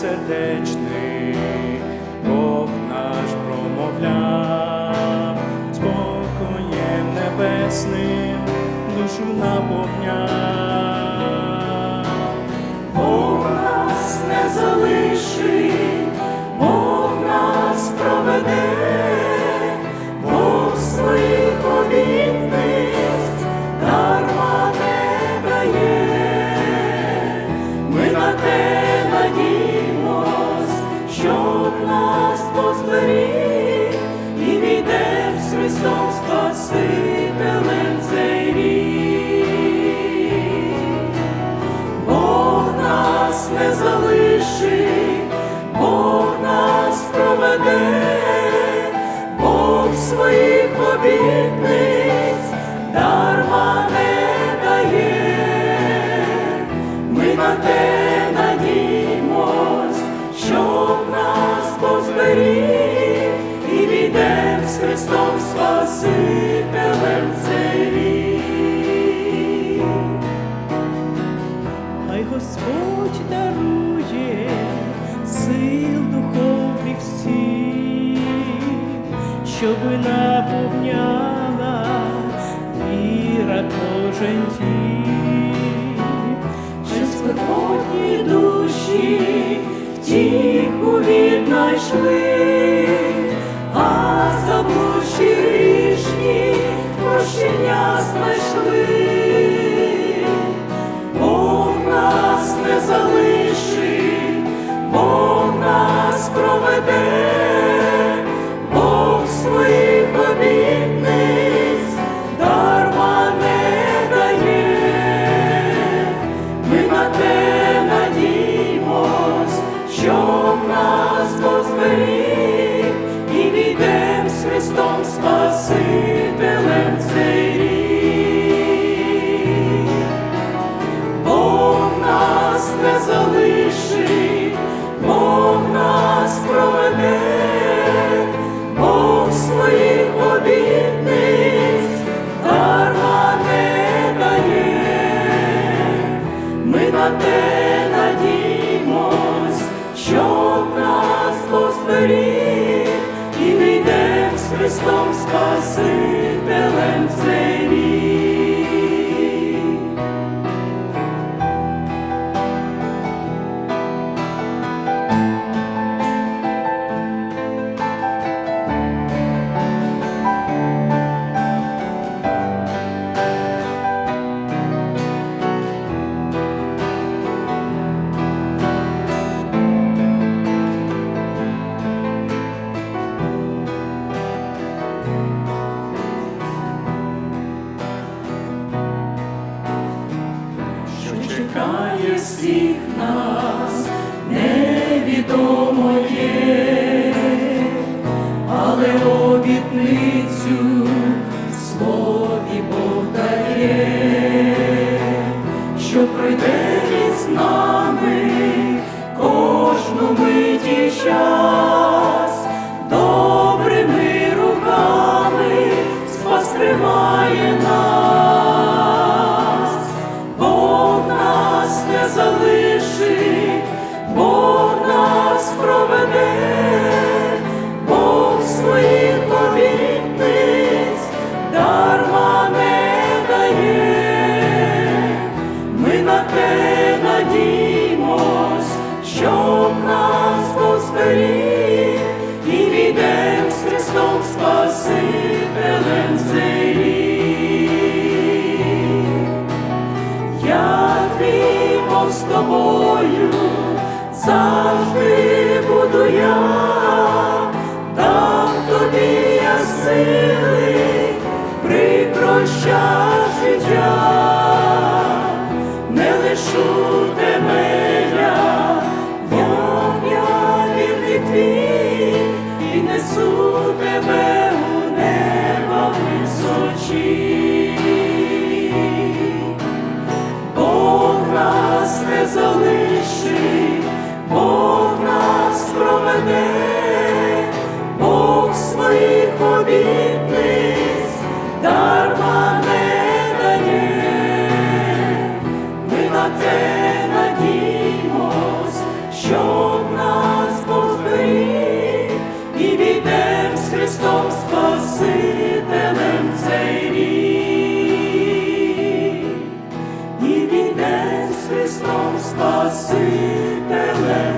сердечний Бог наш промовляв, спокоєм небесним душу наповняв. Позберіг і війде з Христом Спасителем цей рік. Бог нас не залишить, Бог нас проведе, Бог своїх обітниць Спасителем. Хай Господь дарує сил духовних всіх, щоби наповняла віра кожен дім. Що скорботні душі втіху віднайшли, а заблудші Христом Спасителем прийде з нами кожну миті час, тобою, завжди буду я, дам тобі я сили, прикроща життя, не лишу тебе, я, Бог, твій, і несу тебе у неба височі. Бог своїх обітниць дарма не дає, ми на це надіємось, щоб нас позберіг і війдем з Христом Спасителем цей рік, і війдем з Христом Спасителем.